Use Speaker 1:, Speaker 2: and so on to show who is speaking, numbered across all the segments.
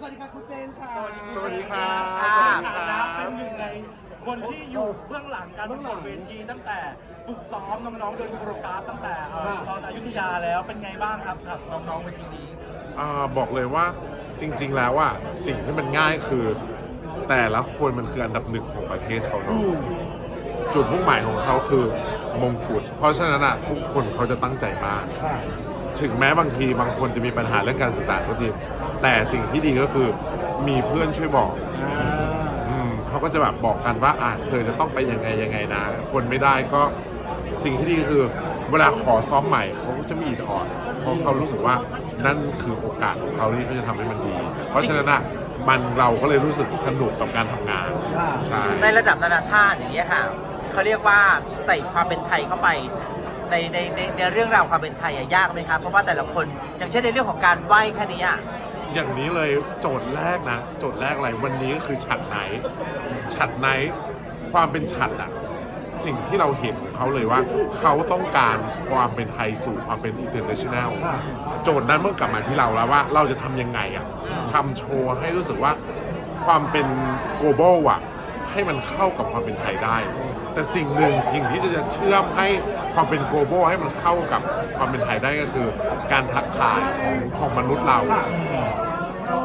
Speaker 1: สวัสดีค่ะคุณเจนค่ะ
Speaker 2: สวัสดีครับ
Speaker 3: ค่ะ
Speaker 2: สวัสดีครับ
Speaker 3: เป็นหนึ่งในคนที่อยู่เบื้องหลังการประกวดเวทีตั้งแต่ฝึกซ้อมน้องๆเดินโคโรกราฟตั้งแต่เอ่อตอนอยุธยาแล้วเป็นไงบ้างครับกับน้องๆเวทีนี้
Speaker 2: อ่าบอกเลยว่าจริง ๆ แล้วอะสิ่งที่มันง่ายคือ แต่ละคนมันคืออันดับหนึ่งของประเทศเขาเนาะจุดมุ่งหมายของเขาคือมงกุฎเพราะฉะนั้นอะทุกคนเขาจะตั้งใจมาก
Speaker 1: ค่ะ
Speaker 2: ถึงแม้บางทีบางคนจะมีปัญหาเรื่องการสื่อสารก็จริงแต่สิ่งที่ดีก็คือมีเพื่อนช่วยบอก
Speaker 1: อ่า
Speaker 2: อืมเขาก็จะแบบบอกกันว่าอะเธอจะต้องไปยังไงยังไงนะ คนไม่ได้ก็สิ่งที่ดีคือเวลาขอซ้อมใหม่เขาก็จะมีอิดอ่อนเพราะเขารู้สึกว่านั่นคือโอกาสของเขาที่เขาจะทำให้มันดี เพราะฉะนั้นอะมันเราก็เลยรู้สึกสนุกกับการทำงาน
Speaker 1: ค่ะ
Speaker 2: ใช่
Speaker 4: ในระดับนานาชาติอย่างเงี้ยค่ะเขาเรียกว่าใส่ความเป็นไทยเข้าไป ในในในในเรื่องราวความเป็นไทยอะยากไหมครับเพราะว่าแต่ละคน อย่างเช่นในเรื่องของการไหว้แค่นี้อะ
Speaker 2: อย่างนี้เลยโจทย์แรกนะ โจทย์แรกอะไรวันนี้ก็คือฉัดไหนฉัดไหนความเป็นฉัดอะสิ่งที่เราเห็นของเขาเลยว่า เขาต้องการความเป็นไทยสู่ความเป็นอินเตอร์เนชั่นแนล
Speaker 1: ค่ะ
Speaker 2: โจทย์นั้นเมื่อกลับมาที่เราแล้วว่า เราจะทำยังไงอะทำโชว์ให้รู้สึกว่าความเป็น global อะ ให้มันเข้ากับความเป็นไทยได้ แต่สิ่งหนึ่งสิ่งที่จะเชื่อมให้ความเป็น global ให้มันเข้ากับความเป็นไทยได้ก็คือ การทักทายของของมนุษย์เรา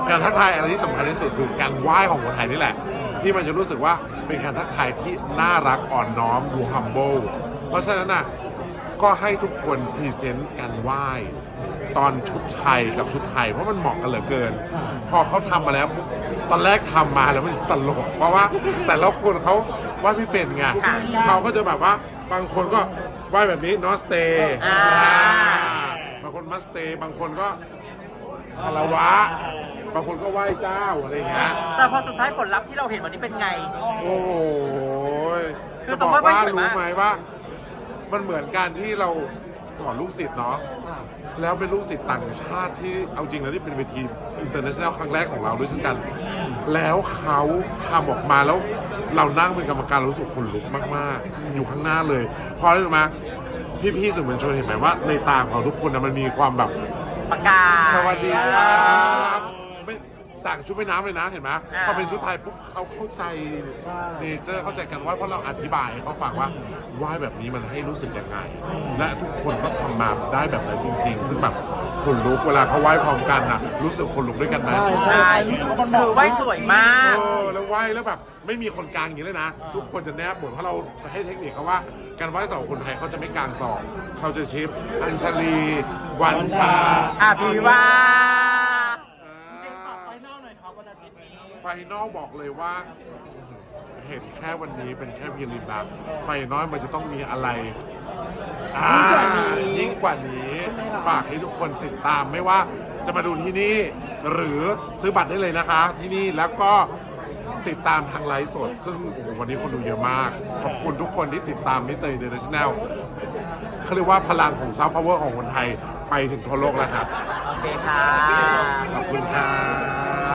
Speaker 2: การทักทายอะไรที่สำคัญที่สุดคือการไหว้ของคนไทยนี่แหละ ที่มันจะรู้สึกว่าเป็นการทักทายที่น่ารักอ่อนน้อมดู humble เพราะฉะนั้นอะก็ให้ทุกคนพรีเซนต์การไหว้ตอนชุดไทยกับชุดไทย เพราะมันเหมาะกันเหลือเกิน พอเขาทำมาแล้ว ตอนแรกทำมาแล้วมันตลก เพราะว่าแต่ละคนเขาไหว้ไม่เป็นไงเขาก็จะแบบว่าบางคนก็ไหว้แบบนี้ n o s t a y
Speaker 4: อ่า
Speaker 2: บางคนมัสเตย์บางคนก็คารวะบางคนก็ไหว้เจ้าอะไรอย่างเงี้ย
Speaker 4: แต่พอสุดท้ายผลลัพธ์ที่เราเห็นวันนี้เป็นไง
Speaker 2: โอ้โห
Speaker 4: คื
Speaker 2: จะ
Speaker 4: อ
Speaker 2: บอก
Speaker 4: ต้องไหว้
Speaker 2: ว่า
Speaker 4: สวย
Speaker 2: รู้
Speaker 4: มาก
Speaker 2: ไหมว่า มันเหมือนการที่เรา สอนลูกศิษย์เนาะ
Speaker 1: ค่ะ
Speaker 2: แล้วเป็นลูกศิษย์ต่างชาติที่เอาจริงแล้วที่เป็นเวทีอินเตอร์เนชั่นแนลครั้งแรกของเราด้วยเช่นกัน แล้วเขาทำออกมาแล้วเรานั่งเป็นกรรมการเรารู้สึกขนลุกมากๆ อยู่ข้างหน้าเลยเพราะอะไรรู้ไหมพี่ๆสื่อมวลชนเห็นไหมว่า ในตาของทุกคนนะมันมีความแบบ
Speaker 4: ประกาศ
Speaker 2: สวัสดีครับไม่ต่างชุดว่ายน้ำเลยนะเห็นไหม
Speaker 4: อ่า
Speaker 2: พอเป็นชุดไทยปุ๊บเขาเข้าใจ
Speaker 1: ใช่
Speaker 2: เนเจอร์เข้าใจกันว่าเพราะเราอธิบายให้เขาฟังว่า ว่ายแบบนี้มันให้รู้สึกยังไง และทุกคนก็ทำมาได้แบบนั้นจริง ๆ ซึ่งแบบคนลุกเวลาเขาไหว้พร้อมกันน่ะรู้สึกคนลุกด้วยกันไหม
Speaker 1: ใช่ใช่
Speaker 4: ใช่
Speaker 1: รู้สึกว่ามันเห
Speaker 4: คื
Speaker 1: มาะ
Speaker 4: อไหว้สวยมาก
Speaker 2: เออแล้วไหว้แล้วแบบไม่มีคนกลางอย่างนี้เลยนะ ทุกคนจะแนบหมดเพราะเราให้เทคนิคเขาว่า การไหว้สองคนไทยเขาจะไม่กลางสองเขาจะชิปอัญชลี วันทา
Speaker 4: อภิวา
Speaker 3: จริงๆฝากไฟนอลหน่อยครับวันอาทิตย์นี้
Speaker 2: ไฟนอลบอกเลยว่า เห็นแค่วันนี้เป็นแค่เพียงลินดาไฟนอลมันจะต้องมีอะไรอ่ายิ่งกว่านี้ฝากให้ทุกคนติดตามไม่ว่าจะมาดูที่นี่ หรือซื้อบัตรได้เลยนะคะ ที่นี่แล้วก็ติดตามทางไลฟ์สด ซึ่งโอ้โหวันนี้คนดูเยอะมาก ขอบคุณทุกคนที่ติดตามมิสเตอร์อินเตอร์เนชั่นแนลเขาเรียกว่าพลังของซ f ฟพาวเวอร์ของคนไทยไปถึงทั่วโลกแล้วครับ
Speaker 4: โอเคค่ะ
Speaker 2: ขอบคุณครับ